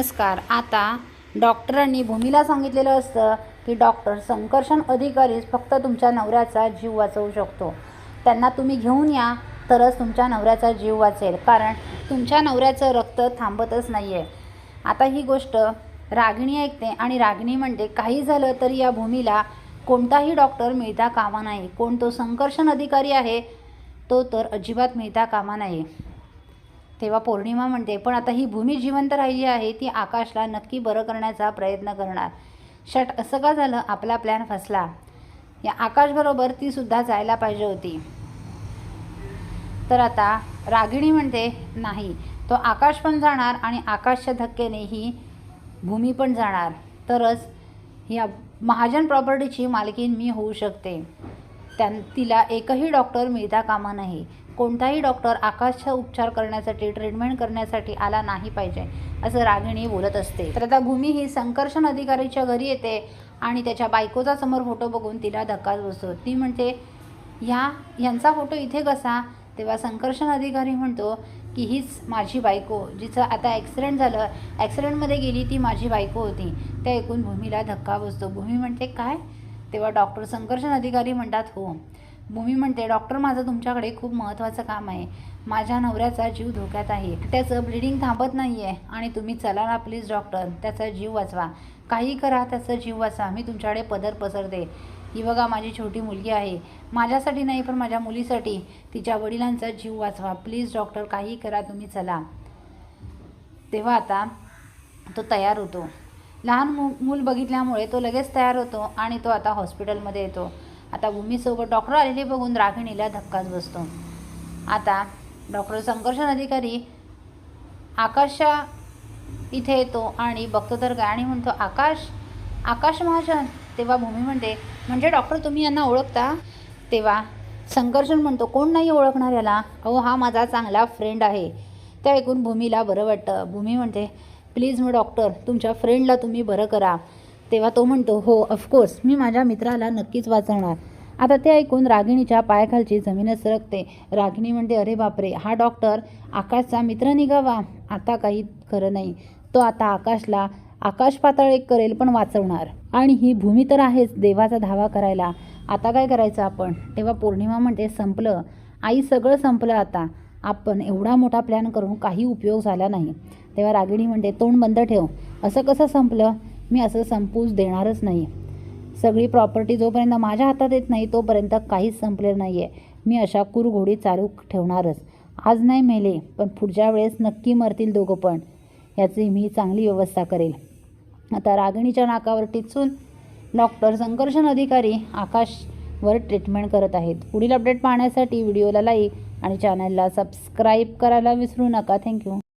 नमस्कार. आता डॉक्टरांनी भूमीला सांगितलेलं असतं की डॉक्टर संकर्षण अधिकारीच फक्त तुमच्या नवऱ्याचा जीव वाचवू शकतो. त्यांना तुम्ही घेऊन या तरच तुमच्या नवऱ्याचा जीव वाचेल. कारण तुमच्या नवऱ्याचं रक्त थांबतच नाही आहे आता ही गोष्ट रागिणी ऐकते आणि रागिणी म्हणते काही झालं तरी या भूमीला कोणताही डॉक्टर मिळता कामा नाही. कोण तो संकर्षण अधिकारी आहे तो तर अजिबात मिळता कामा नाही. तेव्हा पौर्णिमा म्हणते पण आता ही भूमी जिवंत राहिली आहे ती आकाशला नक्की बरं करण्याचा प्रयत्न करणार. शट असं का झालं? आपला प्लॅन फसला. या आकाशबरोबर ती सुद्धा जायला पाहिजे होती. तर आता रागिणी म्हणते नाही तो आकाश पण जाणार आणि आकाशच्या धक्क्याने ही भूमी पण जाणार. तरच या महाजन प्रॉपर्टीची मालकीन मी होऊ शकते. त्यां तिला एकही डॉक्टर मिळता कामा नाही. कोणताही डॉक्टर आकाशचा उपचार करण्यासाठी ट्रीटमेंट करण्यासाठी आला नाही पाहिजे असं रागिणी बोलत असते. तर आता भूमी ही संकर्षण अधिकारीच्या घरी येते आणि त्याच्या बायकोचा समोर फोटो बघून तिला धक्काच बसतो. ती म्हणते ह्या यांचा फोटो इथे कसा? तेव्हा संकर्षण अधिकारी म्हणतो की हीच माझी बायको जिचं आता ॲक्सिडेंट झालं. ॲक्सिडेंटमध्ये गेली ती माझी बायको होती. त्या ऐकून भूमीला धक्का बसतो. भूमी म्हणते काय? तेव्हा डॉक्टर संकर्षण अधिकारी म्हणतात हो. भूमी म्हणते डॉक्टर माझं तुमच्याकडे खूप महत्त्वाचं काम आहे. माझ्या नवऱ्याचा जीव धोक्यात आहे. त्याचं ब्लिडिंग थांबत नाही आहे आणि तुम्ही चला ना प्लीज डॉक्टर त्याचा जीव वाचवा. काही करा त्याचा जीव वाचवा. मी तुमच्याकडे पदर पसरते. ही बघा माझी छोटी मुलगी आहे. माझ्यासाठी नाही पण माझ्या मुलीसाठी. तिच्या वडिलांचा जीव वाचवा. प्लीज डॉक्टर काही करा तुम्ही चला. तेव्हा आता तो तयार होतो. लहान मु मूल बघितल्यामुळे तो लगेच तयार होतो आणि तो आता हॉस्पिटलमध्ये येतो. आता भूमीसोबत डॉक्टर आलेले बघून रागिणीला धक्काच बसतो. आता डॉक्टर संकर्षण अधिकारी आकाशच्या इथे येतो आणि बघतो तर काय आणि म्हणतो आकाश आकाश महाजन. तेव्हा भूमी म्हणते म्हणजे डॉक्टर तुम्ही यांना ओळखता? तेव्हा संकर्षण म्हणतो कोण नाही ओळखणार याला? अहो हा माझा चांगला फ्रेंड आहे. ते ऐकून भूमीला बरं वाटतं. भूमी म्हणते प्लीज मग डॉक्टर तुमच्या फ्रेंडला तुम्ही बरं करा. तेव्हा तो म्हणतो हो ऑफकोर्स मी माझ्या मित्राला नक्कीच वाचवणार. आता ते ऐकून रागिणीच्या पायाखालची जमीनच सरकते. रागिणी म्हणते अरे बापरे हा डॉक्टर आकाशचा मित्र निघावा. आता काही खरं नाही. तो आता आकाशला आकाश पातळ एक करेल पण वाचवणार. आणि ही भूमी तर आहेच देवाचा धावा करायला. आता काय करायचं आपण? तेव्हा पौर्णिमा म्हणते संपलं. आई सगळं संपलं आता. आपण एवढा मोठा प्लॅन करून काही उपयोग झाला नाही. तेव्हा रागिणी म्हणते तोंड बंद ठेव. असं कसं संपलं? मी असं संपूच देणारच नाही सगळी प्रॉपर्टी जोपर्यंत माझ्या हातात येत नाही तोपर्यंत काहीच संपलेलं नाही आहे मी अशा कुरघोडी चालू ठेवणारच. आज नाही मेले पण पुढच्या वेळेस नक्की मरतील दोघं पण. याची मी चांगली व्यवस्था करेल. आता रागिणीच्या नाकावर टिचून डॉक्टर संकर्षण अधिकारी आकाशवर ट्रीटमेंट करत आहेत. पुढील अपडेट पाहण्यासाठी व्हिडिओला लाईक आणि चॅनलला सबस्क्राईब करायला विसरू नका. थँक्यू